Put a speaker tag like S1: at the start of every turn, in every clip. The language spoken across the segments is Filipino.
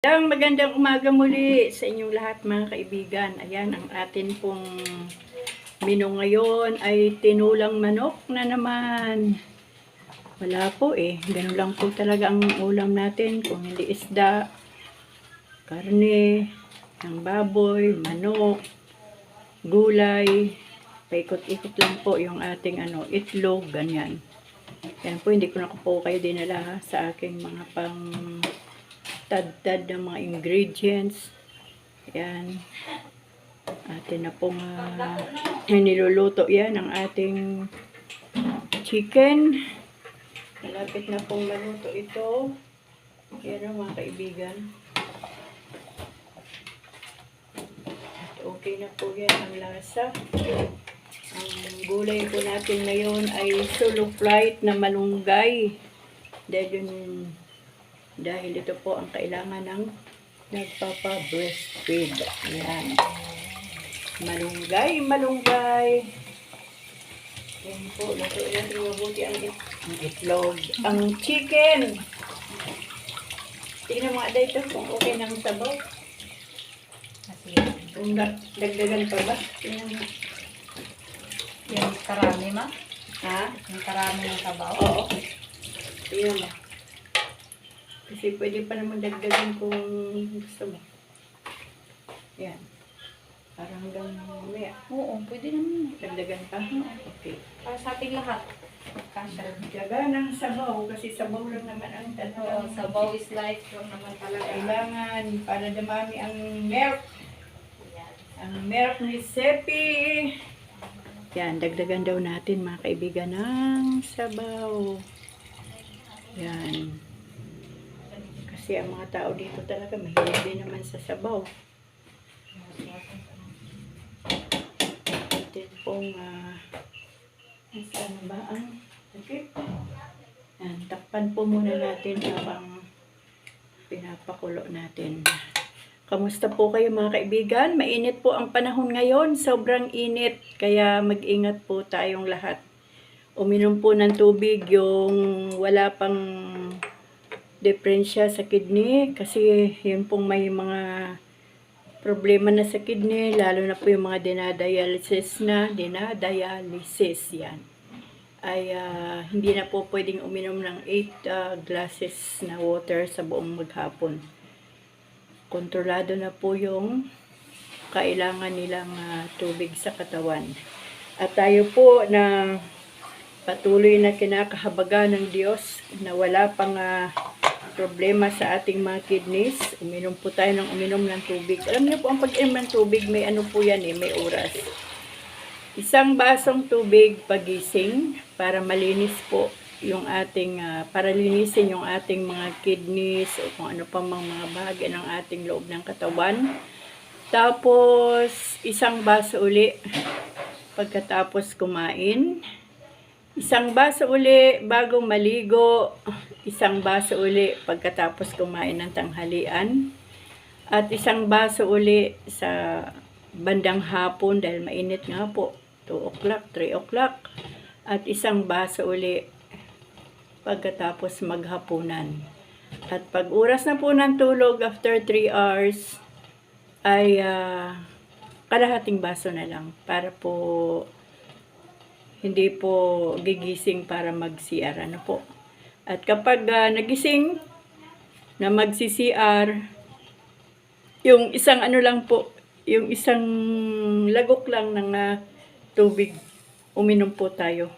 S1: Magandang magandang umaga muli sa inyong lahat mga kaibigan. Ayan, ang atin pong menu ngayon ay tinulang manok na naman. Wala po eh. Ganun lang po talaga ang ulam natin. Kung hindi isda, karne, ng baboy, manok, gulay. Paikot-ikot lang po yung ating ano, itlog, ganyan. Yan po, hindi ko na po kayo dinala ha, sa aking mga pang tad-tad ng mga ingredients. Ayan. Atin na pong uh, niluluto yan ang ating chicken. Malapit na pong maluto ito. Yan o mga kaibigan. At okay na po yan ang lasa. Ang gulay po natin ngayon ay solo flight na malunggay. Dahil yun dahil ito po ang kailangan ng nagpapa-breastfeed. Ayan. Malunggay, malunggay. Yan po, luto yan. Mabuti ang, it ang itlog. Ang chicken. Tingnan mo nga dito kung okay ng sabaw. Kung da- dagdagan pa ba? Tingnan mo.
S2: yung karami ma,
S1: Ha?
S2: yung karami ng sabaw.
S1: Oo. Tingnan mo. Kasi pwede pa naman dagdagan kung gusto mo. Yan. Parang hanggang mamaya.
S2: Oo, pwede naman.
S1: Dagdagan pa? Okay.
S2: Para sa ating lahat. Kasha.
S1: Dagdagan ng sabaw kasi sabaw lang naman ang
S2: Oo,
S1: talagang
S2: sabaw is life lang naman talaga.
S1: kailangan para dumami ang milk.
S2: Yan.
S1: Ang milk ni Sepi. Yan, dagdagan daw natin mga kaibigan ng sabaw. Yan. Kasi ang mga tao dito talaga mahilig din naman sa sabaw. Atin pong uh, nasaan na ba ang okay. Yan, takpan po muna natin habang pinapakulo natin. Kamusta po kayo mga kaibigan? Mainit po ang panahon ngayon. Sobrang init. Kaya mag-ingat po tayong lahat. Uminom po ng tubig yung wala pang diferensya sa kidney. Kasi yun pong may mga problema na sa kidney. Lalo na po yung mga dinadialysis na. Dinadialysis yan. Ay ah, hindi na po pwedeng uminom ng 8 glasses na water sa buong maghapon kontrolado na po yung kailangan nilang ah, tubig sa katawan. At tayo po na patuloy na kinakahabaga ng Diyos na wala pang ah, problema sa ating mga kidneys. Uminom po tayo ng uminom ng tubig. Alam niyo po, ang pag-inom ng tubig, may ano po yan eh, may oras. Isang basong tubig pagising para malinis po yung ating, ah, para linisin yung ating mga kidneys o kung ano pa mang mga bahagi ng ating loob ng katawan. Tapos, isang baso uli pagkatapos kumain. Isang baso uli bago maligo. Isang baso uli pagkatapos kumain ng tanghalian. At isang baso uli sa bandang hapon dahil mainit nga po. 2 o'clock, 3 o'clock. At isang baso uli pagkatapos maghapunan. At pag oras na po ng tulog after 3 hours, ay ah, kalahating baso na lang para po hindi po gigising para mag-CR. Ano po? At kapag ah, nagising na mag-CR, yung isang ano lang po, yung isang lagok lang ng ah, tubig, uminom po tayo.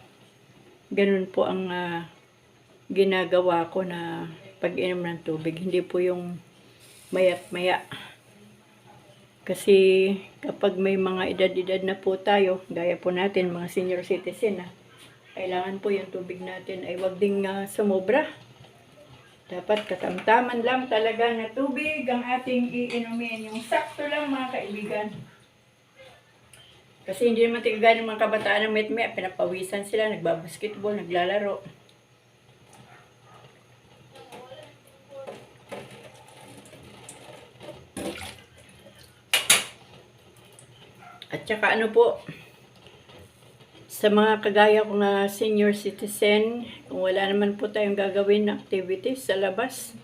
S1: Ganun po ang ah, ginagawa ko na pag-inom ng tubig. Hindi po yung mayat maya. Kasi kapag may mga edad-edad na po tayo, gaya po natin, mga senior citizen na, kailangan po yung tubig natin ay wag ding ah, sumobra. Dapat katamtaman lang talaga na tubig ang ating iinumin. Yung sakto lang mga kaibigan. Kasi hindi naman tigagaya ng mga kabataan ng met pinapawisan sila, nagbabasketball, naglalaro. At saka ano po, sa mga kagaya ko na senior citizen, kung wala naman po tayong gagawin na activities sa labas,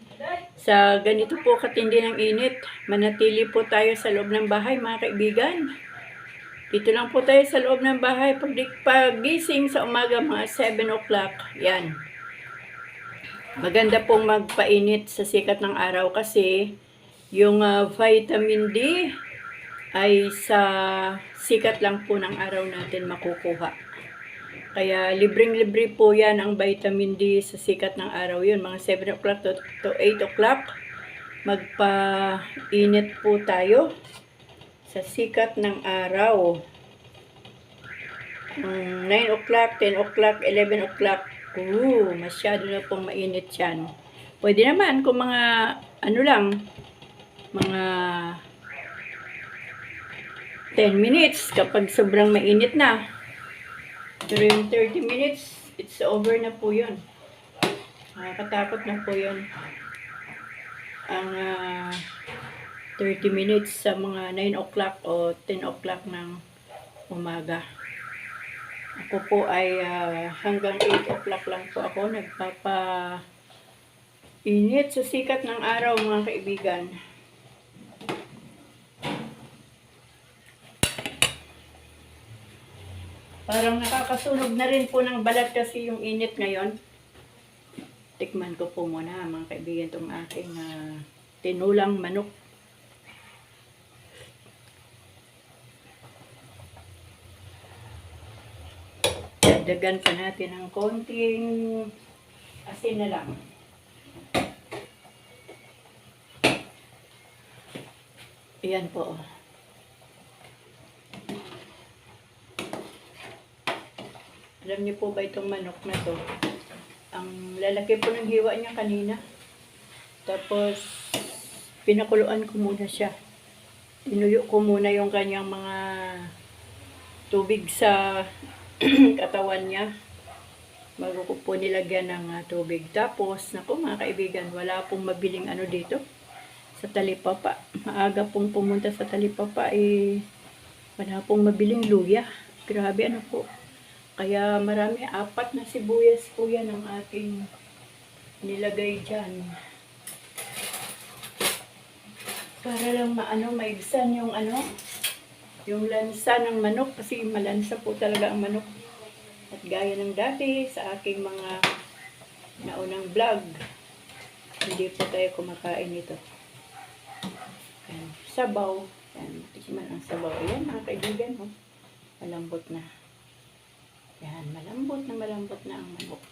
S1: Sa ganito po katindi ng init, manatili po tayo sa loob ng bahay mga kaibigan. Dito lang po tayo sa loob ng bahay. Pag pagising sa umaga mga 7 o'clock, yan. Maganda pong magpainit sa sikat ng araw kasi yung ah, vitamin D ay sa sikat lang po ng araw natin makukuha. Kaya libreng-libre po yan ang vitamin D sa sikat ng araw yun. Mga 7 o'clock to, to 8 o'clock, magpa-init po tayo sa sikat ng araw. Mm, 9 o'clock, 10 o'clock, 11 o'clock, ooh, masyado na pong mainit yan. Pwede naman kung mga, ano lang, mga 10 minutes kapag sobrang mainit na. Pero yung 30 minutes, it's over na po yun. Nakakatakot na po yun. Ang ah, 30 minutes sa mga 9 o'clock o 10 o'clock ng umaga. Ako po ay ah, hanggang 8 o'clock lang po ako nagpapa init sa sikat ng araw mga kaibigan. Parang nakakasunog na rin po ng balat kasi yung init ngayon. Tikman ko po muna mga kaibigan itong aking ah, tinulang manok. Dagdagan pa natin ng konting asin na lang. Ayan po. Alam niyo po ba itong manok na to? Ang lalaki po ng hiwa niya kanina. Tapos, pinakuluan ko muna siya. Tinuyo ko muna yung kanyang mga tubig sa katawan niya. Bago ko po nilagyan ng ah, tubig. Tapos, naku mga kaibigan, wala pong mabiling ano dito sa talipapa. Maaga pong pumunta sa talipapa, eh, wala pong mabiling luya. Grabe ano po. Kaya marami, apat na sibuyas po yan ang aking nilagay dyan. Para lang maano, maibsan yung ano, yung lansa ng manok kasi malansa po talaga ang manok. At gaya ng dati sa aking mga naunang vlog, hindi po tayo kumakain ito. Yan. Sabaw. Yan. Tikman ang sabaw. Yan mga kaibigan. Oh. Malambot na. Yan. Malambot na malambot na ang manok.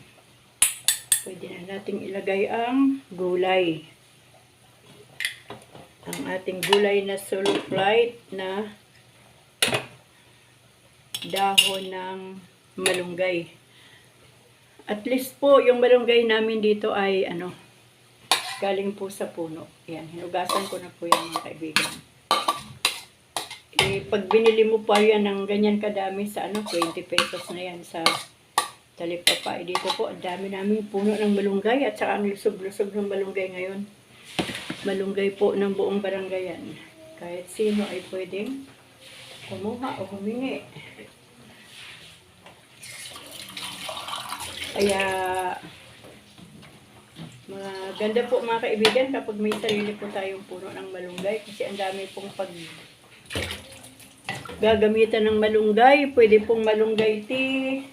S1: Pwede na nating ilagay ang gulay. Ang ating gulay na solo flight na dahon ng malunggay. At least po, yung malunggay namin dito ay ano, galing po sa puno. Yan, hinugasan ko na po yan mga kaibigan. Eh, pag binili mo pa yan ng ganyan kadami sa ano, 20 pesos na yan sa talipapa. Eh, dito po, ang dami namin puno ng malunggay at saka ang lusog-lusog ng malunggay ngayon. Malunggay po ng buong barangay. Kahit sino ay pwedeng kumuha o humingi. Kaya, mga ganda po mga kaibigan kapag may sarili po tayong puno ng malunggay kasi ang dami pong pag gagamitan ng malunggay. Pwede pong malunggay tea,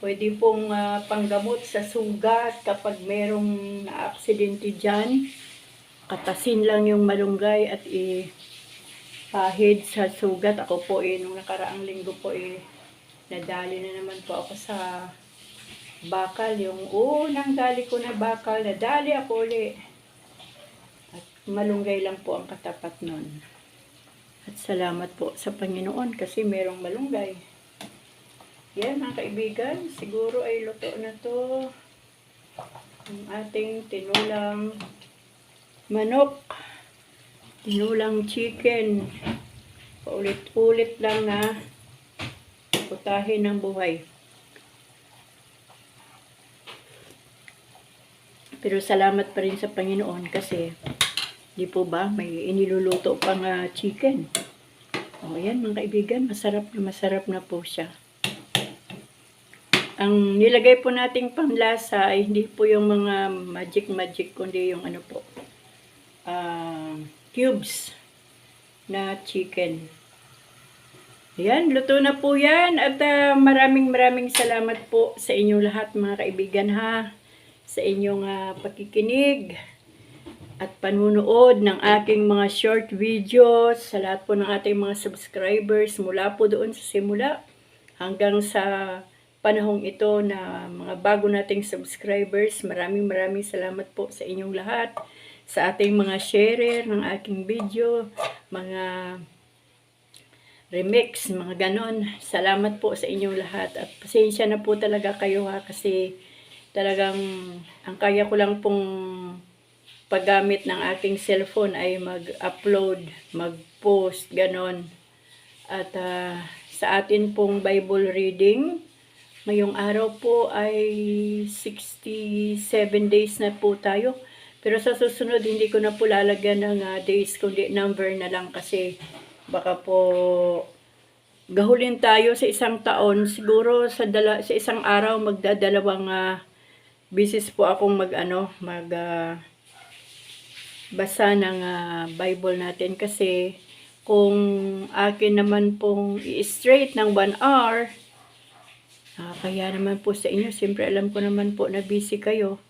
S1: pwede pong ah, panggamot sa sugat kapag merong na-aksidente dyan. Katasin lang yung malunggay at i pahid sa sugat. Ako po eh, nung nakaraang linggo po eh, nadali na naman po ako sa bakal. Yung unang dali ko na bakal, nadali ako uli. At malunggay lang po ang katapat nun. At salamat po sa Panginoon kasi merong malunggay. Yan mga kaibigan, siguro ay luto na to. Ang ating tinulang manok. Tinulang chicken. Paulit-ulit lang na putahin ng buhay. Pero salamat pa rin sa Panginoon kasi di po ba may iniluluto pang ah, chicken. O yan mga kaibigan, masarap na masarap na po siya. Ang nilagay po nating panlasa ay hindi po yung mga magic magic kundi yung ano po, ah, cubes na chicken. Ayan, luto na po yan. At ah, maraming maraming salamat po sa inyong lahat mga kaibigan ha. Sa inyong ah, pakikinig at panunood ng aking mga short videos. Sa lahat po ng ating mga subscribers mula po doon sa simula hanggang sa panahong ito na mga bago nating subscribers. Maraming maraming salamat po sa inyong lahat. Sa ating mga sharer ng aking video, mga remix, mga ganon. Salamat po sa inyong lahat. At pasensya na po talaga kayo ha kasi talagang ang kaya ko lang pong paggamit ng aking cellphone ay mag-upload, mag-post, ganon. At ah, sa atin pong Bible reading, ngayong araw po ay 67 days na po tayo. Pero sa susunod, hindi ko na po lalagyan ng ah, days, kundi number na lang kasi baka po gahulin tayo sa isang taon. Siguro sa, dala, sa isang araw, magdadalawang ah, bisis po akong mag, ano, mag, ah, basa ng ah, Bible natin kasi kung akin naman pong i-straight ng one hour, ah, kaya naman po sa inyo, siyempre alam ko naman po na busy kayo.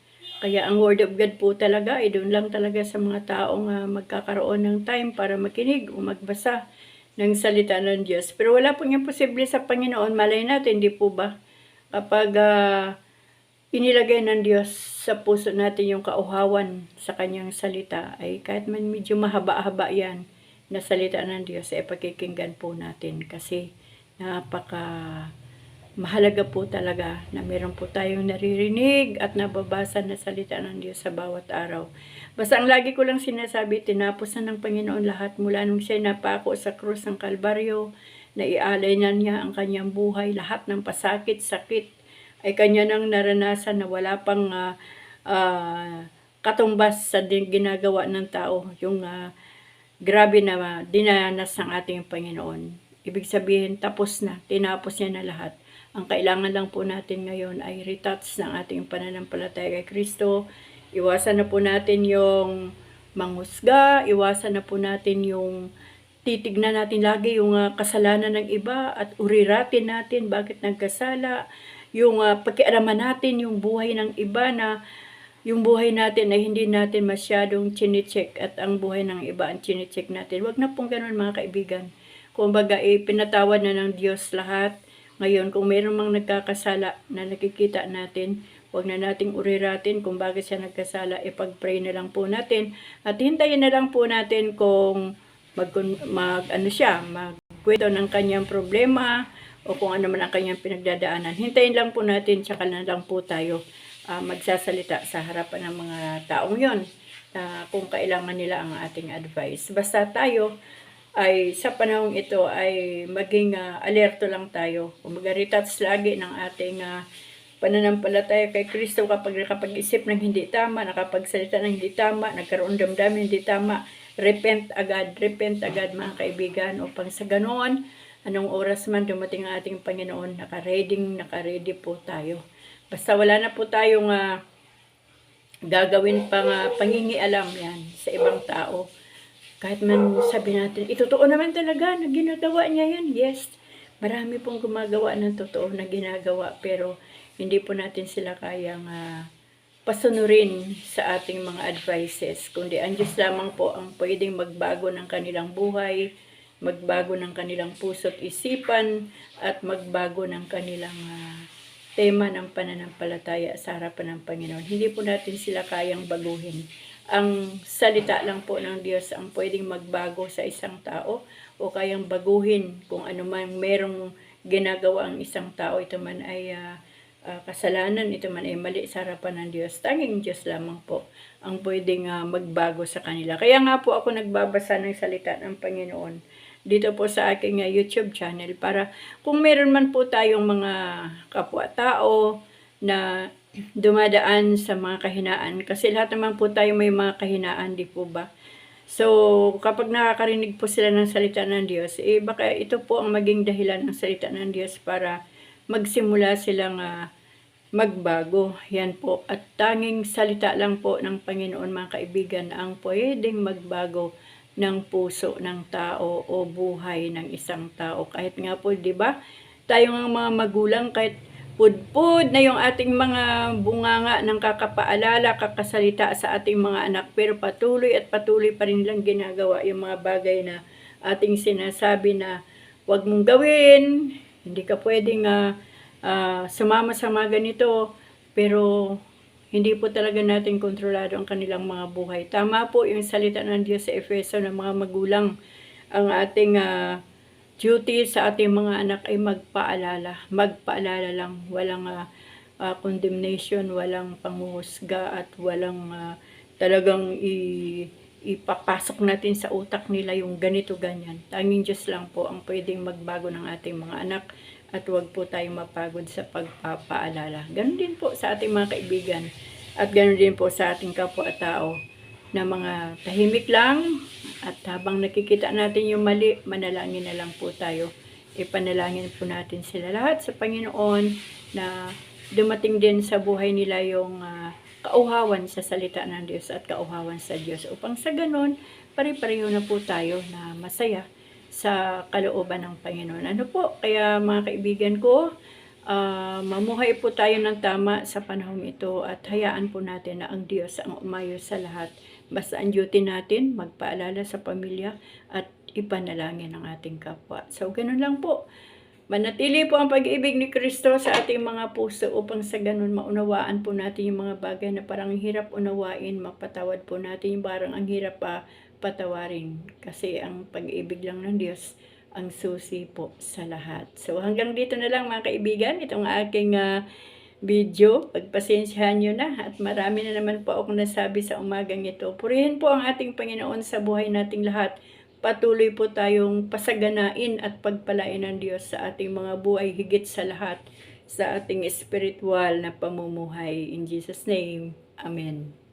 S1: Kaya ang Word of God po talaga ay doon lang talaga sa mga taong ah, magkakaroon ng time para makinig o magbasa ng salita ng Diyos. Pero wala po niyang posible sa Panginoon. Malay natin, di po ba? Kapag ah, inilagay ng Diyos sa puso natin yung kauhawan sa kanyang salita, ay kahit man medyo mahaba-haba yan na salita ng Diyos, ay pakikinggan po natin kasi napaka mahalaga po talaga na meron po tayong naririnig at nababasa na salita ng Diyos sa bawat araw. Basta ang lagi ko lang sinasabi, tinapos na ng Panginoon lahat mula nung siya napako sa krus ng Kalbaryo, na ialay na niya ang kanyang buhay, lahat ng pasakit, sakit, ay kanya nang naranasan na wala pang ah, ah, katumbas sa ginagawa ng tao. Yung ah, grabe na dinanas ng ating Panginoon. Ibig sabihin, tapos na, tinapos niya na lahat. Ang kailangan lang po natin ngayon ay retouch ng ating pananampalataya kay Kristo. Iwasan na po natin yung manghusga, iwasan na po natin yung titignan natin lagi yung ah, kasalanan ng iba at uriratin natin bakit nagkasala, yung ah, pakialaman natin yung buhay ng iba na yung buhay natin ay hindi natin masyadong chinecheck at ang buhay ng iba ang chinecheck natin. Huwag na pong ganun mga kaibigan. Kumbaga, eh, pinatawad na ng Diyos lahat. Ngayon, kung mayroon mang nagkakasala na nakikita natin, huwag na nating uriratin kung bakit siya nagkasala. Ipag-pray na lang po natin. At hintayin na lang po natin kung mag, mag ano siya, magkwento ng kanyang problema o kung ano man ang kanyang pinagdadaanan. Hintayin lang po natin, tsaka na lang po tayo ah, magsasalita sa harapan ng mga taong yon na kung kailangan nila ang ating advice. Basta tayo ay sa panahong ito ay maging ah, alerto lang tayo. Kumaga retouch lagi ng ating ah, pananampalataya kay Kristo kapag nakapag-isip ng hindi tama, nakapagsalita ng hindi tama, nagkaroon damdamin hindi tama, repent agad, repent agad mga kaibigan upang sa ganoon, anong oras man dumating ang ating Panginoon, nakaready, nakaready po tayo. Basta wala na po tayong ah, gagawin pang uh, pangingialam yan sa ibang tao. Kahit man sabi natin, itotoo naman talaga na ginagawa niya yan. Yes, marami pong gumagawa ng totoo na ginagawa pero hindi po natin sila kayang ah, pasunurin sa ating mga advices. Kundi ang Diyos lamang po ang pwedeng magbago ng kanilang buhay, magbago ng kanilang puso't isipan, at magbago ng kanilang ah, tema ng pananampalataya sa harapan ng Panginoon. Hindi po natin sila kayang baguhin. Ang salita lang po ng Diyos ang pwedeng magbago sa isang tao o kayang baguhin kung ano man merong ginagawa ang isang tao. Ito man ay ah, ah, kasalanan, ito man ay mali sa harapan ng Diyos. Tanging Diyos lamang po ang pwedeng ah, magbago sa kanila. Kaya nga po ako nagbabasa ng salita ng Panginoon dito po sa aking ah, YouTube channel para kung meron man po tayong mga kapwa-tao na dumadaan sa mga kahinaan kasi lahat naman po tayo may mga kahinaan, di po ba? So, kapag nakakarinig po sila ng salita ng Diyos, eh baka ito po ang maging dahilan ng salita ng Diyos para magsimula silang ah, magbago. Yan po. At tanging salita lang po ng Panginoon mga kaibigan ang pwedeng magbago ng puso ng tao o buhay ng isang tao. Kahit nga po, di ba, tayo nga mga magulang, kahit pudpud na yung ating mga bunganga ng kakapaalala, kakasalita sa ating mga anak, pero patuloy at patuloy pa rin lang ginagawa yung mga bagay na ating sinasabi na wag mong gawin, hindi ka pwedeng ah, ah, sumama sa mga ganito, pero hindi po talaga natin kontrolado ang kanilang mga buhay. Tama po yung salita ng Diyos sa Efeso ng mga magulang. Ang ating ah, duty sa ating mga anak ay magpaalala. Magpaalala lang. Walang ah, ah, condemnation, walang panghuhusga at walang ah, talagang i- ipapasok natin sa utak nila yung ganito ganyan. Tanging Diyos lang po ang pwedeng magbago ng ating mga anak at huwag po tayong mapagod sa pagpapaalala. Ganon din po sa ating mga kaibigan at ganon din po sa ating kapwa-tao na mga tahimik lang at habang nakikita natin yung mali, manalangin na lang po tayo. Ipanalangin po natin sila lahat sa Panginoon na dumating din sa buhay nila yung ah, kauhawan sa salita ng Diyos at kauhawan sa Diyos upang sa ganon, pare-pareho na po tayo na masaya sa kalooban ng Panginoon. Ano po, kaya mga kaibigan ko, ah, mamuhay po tayo ng tama sa panahong ito at hayaan po natin na ang Diyos ang umayos sa lahat. Basta ang duty natin, magpaalala sa pamilya at ipanalangin ang ating kapwa. So, ganun lang po. Manatili po ang pag-ibig ni Kristo sa ating mga puso upang sa ganun maunawaan po natin yung mga bagay na parang hirap unawain, mapatawad po natin yung parang ang hirap pa patawarin. Kasi ang pag-ibig lang ng Diyos ang susi po sa lahat. So hanggang dito na lang mga kaibigan, itong aking ah, video. Pagpasensyahan nyo na at marami na naman po akong nasabi sa umagang ito. Purihin po ang ating Panginoon sa buhay nating lahat. Patuloy po tayong pasaganain at pagpalain ng Diyos sa ating mga buhay higit sa lahat sa ating spiritual na pamumuhay. In Jesus' name, Amen.